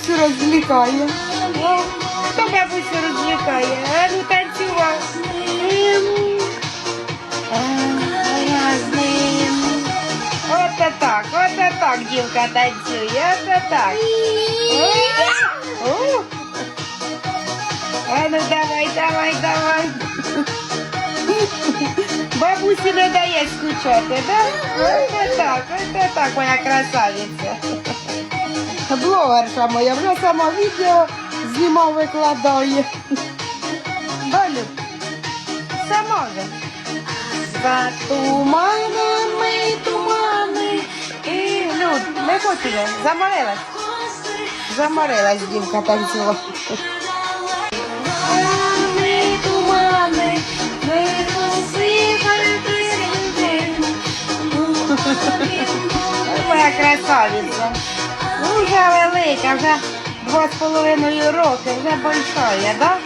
бабусю розвлікає. О, Хто бабусю розвлікає? А ну танцював. Разним. Ото так, ото так дівка танцює, ото так. О, о. А ну давай, давай, давай. Бабусі не дає скучати, да? Ось так, ось так, моя красавиця. Блогерша моя, вже сама відео знімав, викладає. Долю, сама вже. За туманами, тумани. І люд, не хочете, заморилась. Заморилась дівка танцювала. Ми Моя красавиця. Вже велика, вже два з половиною роки, вже большая, да?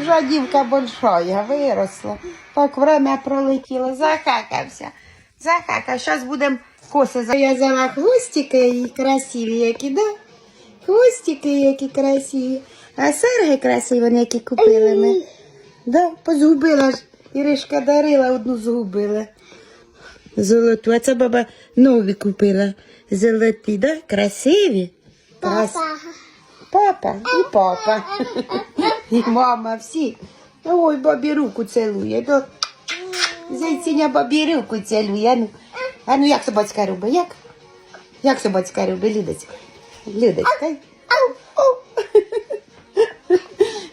Вже дівка большая, виросла. Так время пролетіло, захакався. Захакав. Зараз будемо коси. за- Я взяла хвостики і красиві які, да? Хвостики які красиві. А серги красиві, які купили ми. Да, позгубила ж. Іришка дарила, одну згубила. Золоту. А це баба нові купила. Золоті, да? Красиві. Крас... Папа і папа. І мама, всі. Ой, бабі руку цілує. Зайціня бабі руку цілує. А ну, а ну як собацька робить? Як? Як собацька робить, Людочка? Людочка.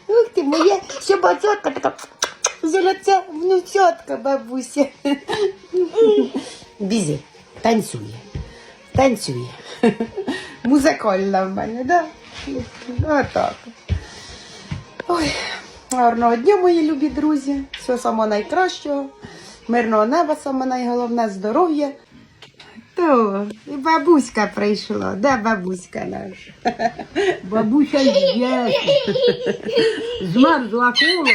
Ух ти, моя собацька така. Золоця внучатка, бабуся. Бізі, танцює. Танцює. Музикальна в мене, да? Отак. Ой, гарного дня, мої любі друзі. Всього самого найкращого. Мирного неба, саме найголовне здоров'я. То, і бабуська прийшла. Де бабуська наша? Бабуся є. Змерзла холодно.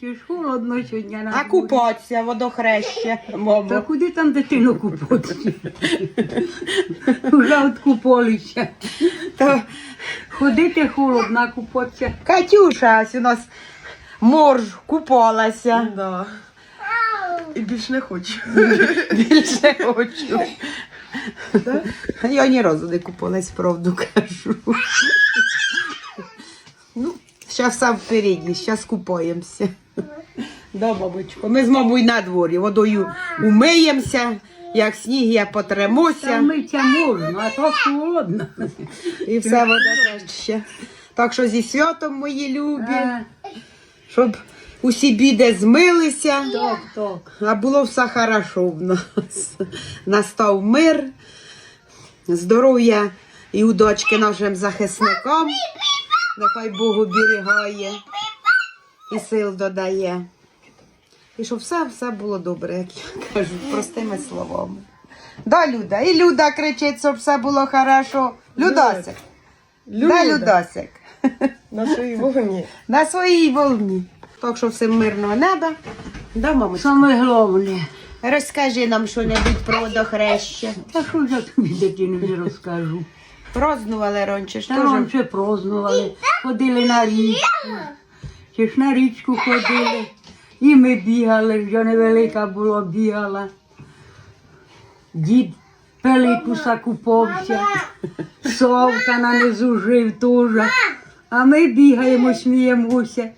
Чи ж холодно сьогодні на А дворі? купатися, водохреще, Та мамо. куди там дитину купати? Вже откупалися. То Ходити холодно, а купатися. Катюша ось у нас морж купалася. Да. І більш не хочу. Більше хочу. Я ні разу не купалась, правду кажу. Ну, зараз все впереді, зараз купаємося. Да, бабочко. Ми з мамою на дворі, водою умиємося, як сніг я Та потремося. митися можна, а то холодно. І все вода ще. Так що зі святом, мої любі, щоб усі біди змилися. Так, так. А було все хорошо в нас. Настав мир, здоров'я і у дочки нашим захисникам. Нехай Бог оберігає і сил додає. І щоб все, все було добре, як я кажу, простими словами. Да, Люда, і Люда кричить, щоб все було хорошо. Людасик. Да, Людасик. На своїй вогні. На своїй волні. Так що всім мирного неба. Да, мамочка? Саме головне. Розкажи нам що-небудь про водохреща. Та що я тобі дитинові розкажу? Празднували раніше, що Та ж? раніше празднували, ходили на річку. Чи ж на річку ходили. І ми бігали, вже невелика була, бігала. Дід Пеликуса купався, совка на низу жив теж. А ми бігаємо, сміємося.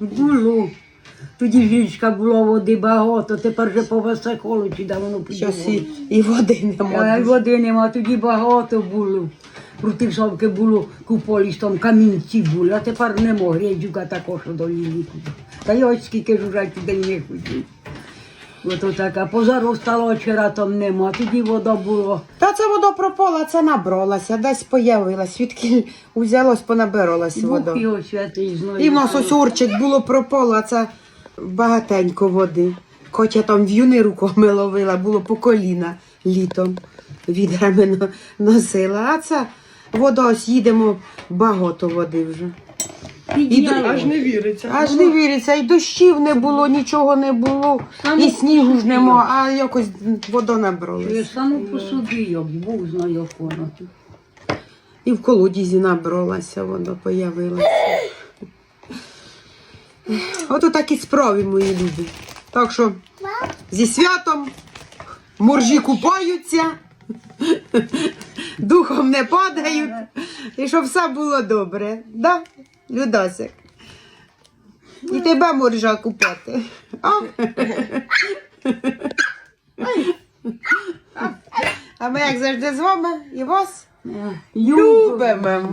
Було. Тоді жінка було води багато, тепер вже по Васаколочі давно Щось і, і води нема. й води нема, тоді багато було. Проти совки було куполіс, там камінці були, а тепер нема грязюка також до нікуди. Та й ось скільки ж туди не хотів. Ото така позаростала вчора там нема, тоді вода була. Та це вода пропала, це набралася, десь появилась, звідки узялось, понабиралась вода. І в нас ось орчик було пропало, а це багатенько води. Котя там в юни руками ловила, було по коліна літом. Відрами носила. А це вода ось їдемо, багато води вже. Підняла. Аж не віриться. Аж не віриться, і дощів не було, нічого не було, і снігу ж нема, а якось вода набралась. Само по собі, як Бог знає, як. І в колодязі набралася, воно появилася. Ото такі справи, мої любі. Так що зі святом моржі купаються, духом не падають, і щоб все було добре. Да, Людасик? І тебе моржа купати. А? А ми, як завжди, з вами і вас любимо.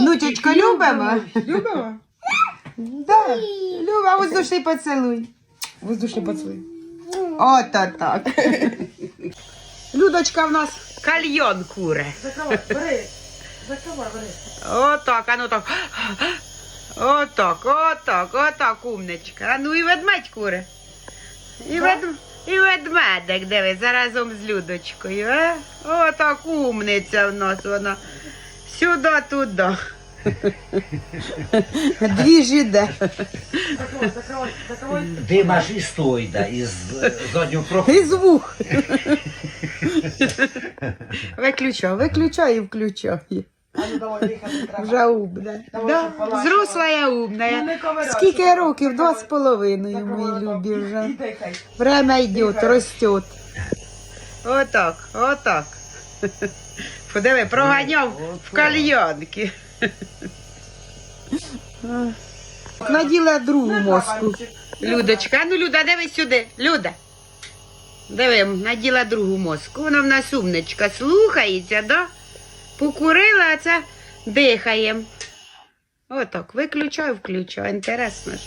Внучечко, любимо? Любимо? Да. Люба, воздушний поцілуй. Воздушний поцілуй. Ото так. Людочка в нас кальйон куре. Закривай, бери. Закривай, бери. Отак, а ну так. Отак, отак, отак, умничка. А ну і ведмедь куре. І, вед... і ведмедик, диви, заразом з Людочкою, а? Отак умниця в нас вона. Сюди, туди. Дві жіде. Закривай, закривай, закривай. Дима ж із той, да, із заднього проходу. І звук. Виключай, виключай і включай. Ну. Вже умна. Да? Зросла я Ну, умна. Скільки років? Два з половиною, мої любі вже. Время йде, ростет. Отак, отак. Подиви, проганяв в кальянки. Наділа другу мозку. Людочка, ну Люда, диви сюди. Люда. Диви, наділа другу мозку. Вона в нас умничка, слухається, да? Покурила, а це дихає. Отак, виключай, включай. Інтересно ж.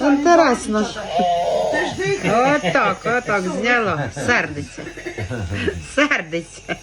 Інтересно ж. Отак, отак, зняла. Сердиться. Сердиться.